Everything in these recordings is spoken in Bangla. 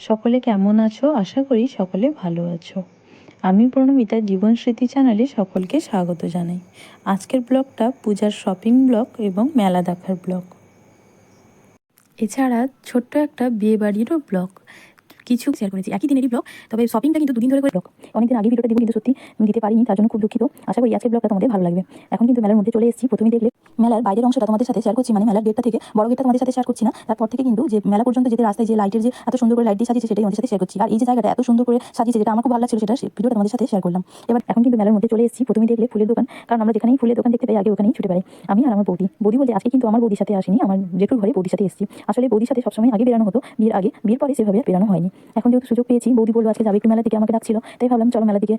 সকলে কেমন আছো? আশা করি সকলে ভালো আছো। আমি প্রণমিতা জীবন স্মৃতি চ্যানেলে সকলকে স্বাগত জানাই। আজকের ব্লগটা পূজার শপিং ব্লগ এবং মেলা দেখার ব্লগ। এছাড়া ছোট্ট একটা বিয়ে বাড়িরও ব্লগ। কিছু শেয়ার করেছি। একই দিনেরই ব্লগ তবে শপিংটা কিন্তু দুদিন ধরে করে ব্লগ অনেকদিন আগে ভিডিওটা দেবো, কিন্তু সত্যি আমি দিতে পারিনি, তার জন্য খুব দুঃখিত। আশা করি আজকের ব্লগটা তোমাদের ভালো লাগবে। এখন কিন্তু মেলার মধ্যে চলে এসেছি প্রথমে দেখলে মেলার বাইরের অংশটা তোমাদের সাথে শেয়ার করছি মানে মেলার গেটটা থেকে, বড় গেটটা তোমাদের সাথে শেয়ার করছি না। তারপর থেকে কিন্তু যে মেলা পর্যন্ত যেতে রাস্তায় যে লাইটের যে এত সুন্দর করে লাইট দিয়ে সাজিয়েছে, সেটাই আমাদের সাথে শেয়ার করছি। আর এই যে জায়গাটা এত সুন্দর করে সাজিয়েছে, যেটা আমার খুব ভালো লাগছিল, সেটা ভিডিওটা তোমাদের সাথে শেয়ার করলাম। এবার এখন কিন্তু মেলার মধ্যে চলে এসেছি প্রথমে দেখলে ফুলের দোকান, কারণ আমরা যেখানেই ফুলের দোকান দেখতে পাই, আগে ওখানেই ছুটে পাই আমি আর আমার বৌদি। বৌদি বলতে আজকে কিন্তু আমার বৌদির সাথে আসিনি, আমার জেঠুর ঘরে বৌদির সাথে এসেছি। আসলে বৌদির সাথে সবসময় আগে বেরানো হতো, বিয়ের আগে, বিয়ের পরে সেভাবে বেরানো হয়নি। এখন যেহেতু সুযোগ পেয়েছি, বৌদি বলব আজকে যাবে একটু মেলা দিকে, আমাকে ডাকছিল। তাই ভাবলাম চলো মেলা দিকে।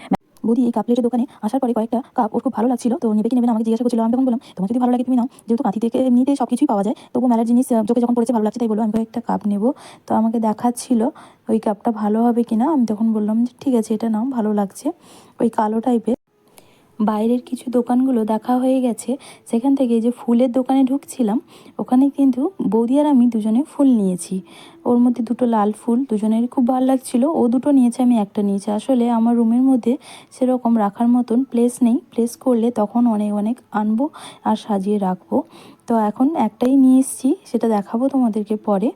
বৌদি এই কাপ প্লেটের দোকানে আসার পরে কয়েকটা কাপ ওর খুব ভালো লাগছিল। তো নেবে কি নেবে আমাকে জিজ্ঞাসা করছিল। আমি তখন বললাম, তোমার যদি ভালো লাগে তুমি নাও। যেহেতু কাঁথি থেকে এমনিতে সব কিছুই পাওয়া যায়, তবু মেলার জিনিস চোখে যখন পড়েছে ভালো লাগছে তাই বলল আমি কয়েকটা কাপ নেব। তো আমাকে দেখাচ্ছিল, ওই কাপটা ভালো হবে কিনা? আমি তখন বললাম যে, ঠিক আছে, এটা নাও, ভালো লাগছে। ওই কালো টাইপের বাইরের কিছু দোকানগুলো দেখা হয়ে গেছে। সেখান থেকে যে ফুলের দোকানে ঢুকছিলাম, ওখানে কিন্তু বৌদি আর আমি দুজনে ফুল নিয়েছি। ওর মধ্যে দুটো লাল ফুল, দুজনের খুব ভালো লাগছিল। ও দুটো নিয়েছে, আমি একটা নিয়েছি। আসলে আমার রুমের মধ্যে সেরকম রাখার মতন প্লেস নেই। প্লেস করলে তখন অনেক অনেক আনব আর সাজিয়ে রাখব। তো এখন একটাই নিয়ে এসেছি, সেটা দেখাবো তোমাদেরকে পরে।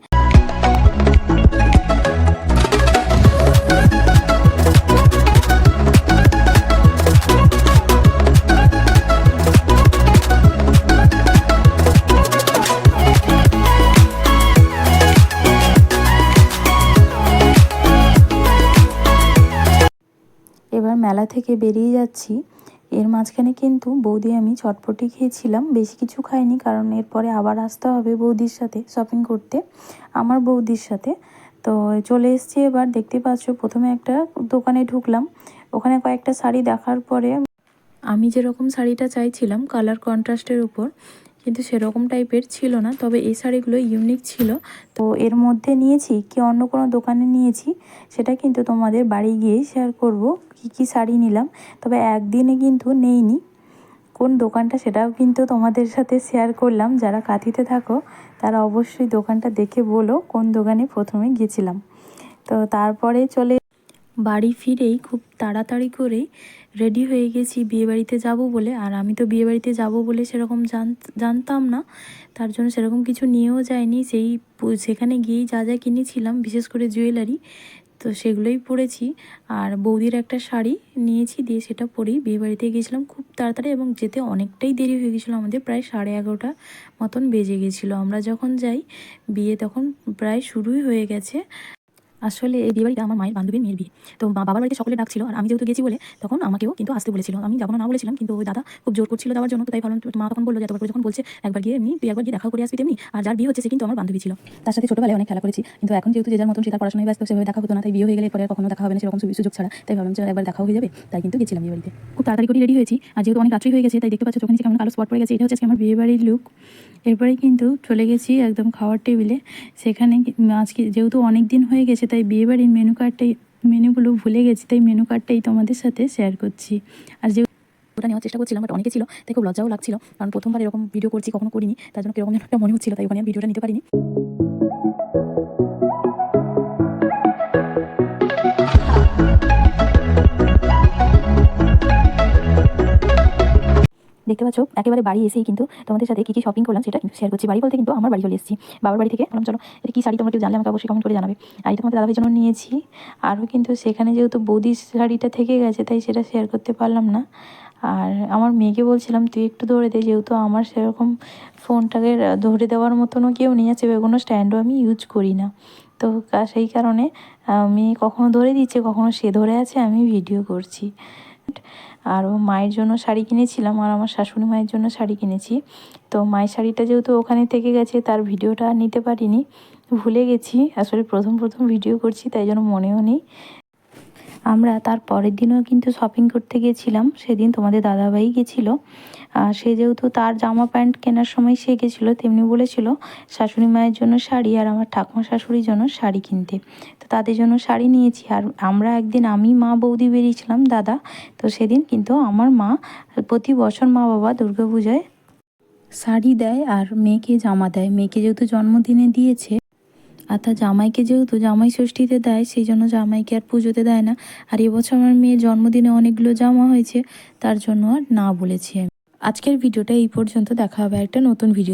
এবার মেলা থেকে বেরিয়ে যাচ্ছি। এর মাঝখানে কিন্তু বৌদি আমি চটপটি খেয়েছিলাম। বেশি কিছু খাইনি কারণ এরপরে আবার আসতে হবে বৌদির সাথে শপিং করতে, আমার বৌদির সাথে। তো চলে এসেছি এবার, দেখতে পাচ্ছ প্রথমে একটা দোকানে ঢুকলাম। ওখানে কয়েকটা শাড়ি দেখার পরে আমি যেরকম শাড়িটা চাইছিলাম কালার কন্ট্রাস্টের উপর কিন্তু সেরকম টাইপের ছিল না, তবে এই শাড়িগুলো ইউনিক ছিল। তো এর মধ্যে নিয়েছি কি অন্য কোনো দোকানে নিয়েছি, সেটা কিন্তু তোমাদের বাড়ি গিয়েই শেয়ার করব, কি কি শাড়ি নিলাম। তবে একদিনে কিন্তু নেইনি। কোন দোকানটা সেটাও কিন্তু তোমাদের সাথে শেয়ার করলাম। যারা কাঁথিতে থাকো, তারা অবশ্যই দোকানটা দেখে বলো কোন দোকানে প্রথমে গেছিলাম। তো তারপরে চলে বাড়ি ফিরেই খুব তাড়াতাড়ি করে রেডি হয়ে গেছি বিয়েবাড়িতে যাব বলে। আর আমি তো বিয়েবাড়িতে যাব বলে সেরকম জান- জানতাম না। তার জন্য সেরকম কিছু নিয়েও যায়নি সেই সেখানে গিয়েই যা যা কিনেছিলাম, বিশেষ করে জুয়েলারি, তো সেগুলোই পরেছি। আর বৌদির একটা শাড়ি নিয়েছি দিয়ে সেটা পরেই বিয়েবাড়িতে গিয়েছিলাম খুব তাড়াতাড়ি এবং যেতে অনেকটাই দেরি হয়ে গেছিল। আমাদের প্রায় সাড়ে এগারোটা মতন বেজে গেছিল। আমরা যখন যাই, বিয়ে তখন প্রায় শুরুই হয়ে গেছে। আসলে এই বিয়েবাড়িটা আমার মায়ের বান্ধবীর মেয়ের বিয়ে। তো বাবার বাড়িতে সকলে ডাকছিল আর আমি যেহেতু গেছি বলে তখন আমাকেও কিন্তু আসতে বলেছিল। আমি যাব না বলেছিলাম কিন্তু ওই দাদা খুব জোর করছিল দেওয়ার জন্য। তো তাই তো মা তখন বলল যে, এতবার করে যখন বলছে, একবার গিয়ে এমনি, তুই একবার গিয়ে দেখা করে আসবি তেমনি। আর যার বিয়ে হচ্ছে সে কিন্তু আমার বান্ধবী ছিল। তার সাথে ছোটবেলায় অনেক খেলা করেছি। কিন্তু এখন যেহেতু যে যার মতন সে তার পড়াশোনায় ব্যস্ত, সেভাবে দেখা হতো না। তাই বিয়ে হয়ে গেলে পরে কখনো দেখা হবে না, সেরকম সুযোগ- ছাড়া। তাই ভাবলাম যে একবার দেখা হয়ে যাবে। তাই কিন্তু গেছিলাম বিয়ে বাড়িতে খুব তাড়াতাড়ি করে রেডি হয়েছি। আর যেহেতু অনেক রাত্রি হয়ে গেছে, তাই দেখতে পাচ্ছ চোখে নিচে কেমন কালো স্পট পড়ে গেছে, এটা হচ্ছে আমার বিয়ে বাড়ির লুক এরপরেই কিন্তু চলে গেছি একদম খাওয়ার টেবিলে সেখানে আজকে যেহেতু অনেক দিন হয়ে গেছে তাই বিয়েবাড়ির মেনু কার্ডটাই মেনুগুলো ভুলে গেছি, তাই মেনু কার্ডটাই তোমাদের সাথে শেয়ার করছি। আর যে ওটা নেওয়ার চেষ্টা করছিলাম বাট অনেকে ছিল, তাই খুব লজ্জাও লাগছিল। কারণ প্রথমবার এরকম ভিডিও করছি, কখনো করিনি, তার জন্য কীরকম একটা মনে হচ্ছিল, তাই ওখানে ভিডিওটা নিতে পারিনি। দেখতে পাচ্ছ, একেবারে বাড়ি এসেই কিন্তু তোমাদের সাথে কি কি শপিং করলাম সেটা শেয়ার করছি। বাড়ি বলতে কিন্তু আমার বাড়ি চলে এসেছি। বাবার বাড়ি থেকে বললাম চলো, এটা কি শাড়ি তোমরা কেউ জানলে আমাকে অবশ্যই কমেন্ট করে জানাবে। আর এটা তোমাদের দাদাভাইয়ের জন্য নিয়েছি। আরও কিন্তু সেখানে যেহেতু বৌদির শাড়িটা থেকে গেছে, তাই সেটা শেয়ার করতে পারলাম না। আর আমার মেয়েকে বলছিলাম, তুই একটু ধরে দে। যেহেতু আমার সেরকম ফোনটাকে ধরে দেওয়ার মতনও কেউ নিয়ে আছে কোনো স্ট্যান্ডও আমি ইউজ করি না। তো সেই কারণে আমি কখনো ধরে দিচ্ছে, কখনো সে ধরে আছে, আমি ভিডিও করছি। আরও মায়ের জন্য শাড়ি কিনেছিলাম আর আমার শাশুড়ি মায়ের জন্য শাড়ি কিনেছি। তো মায়ের শাড়িটা যেহেতু ওখানে থেকে গেছে, তার ভিডিওটা আর নিতে পারিনি। ভুলে গেছি, আসলে প্রথম প্রথম ভিডিও করছি, তাই জন্য মনেও নেই। আমরা তার পরের দিনও কিন্তু শপিং করতে গেছিলাম। সেদিন তোমাদের দাদাভাই গেছিল। আর সে যেহেতু তার জামা প্যান্ট কেনার সময় সে গেছিল, তেমনি বলেছিল শাশুড়ি মায়ের জন্য শাড়ি আর আমার ঠাকুমা শাশুড়ির জন্য শাড়ি কিনতে। তো তাদের জন্য শাড়ি নিয়েছি। আর আমরা একদিন আমি, মা, বৌদি বেরিয়েছিলাম, দাদা। তো সেদিন কিন্তু আমার মা প্রতি বছর মা বাবা দুর্গাপূজায় শাড়ি দেয় আর মেয়েকে জামা দেয়। মেয়েকে যেহেতু জন্মদিনে দিয়েছে তার জামাইকে যেহেতু জামাই ষষ্ঠীতে দেয়, সেই জন্য জামাইকে আর পুজোতে দেয় না। আর এবছর আমার মেয়ের জন্মদিনে অনেকগুলো জামা হয়েছে, তার জন্য আর না বলেছি আমি। আজকের ভিডিওটা এই পর্যন্ত, দেখা হবে একটা নতুন ভিডিও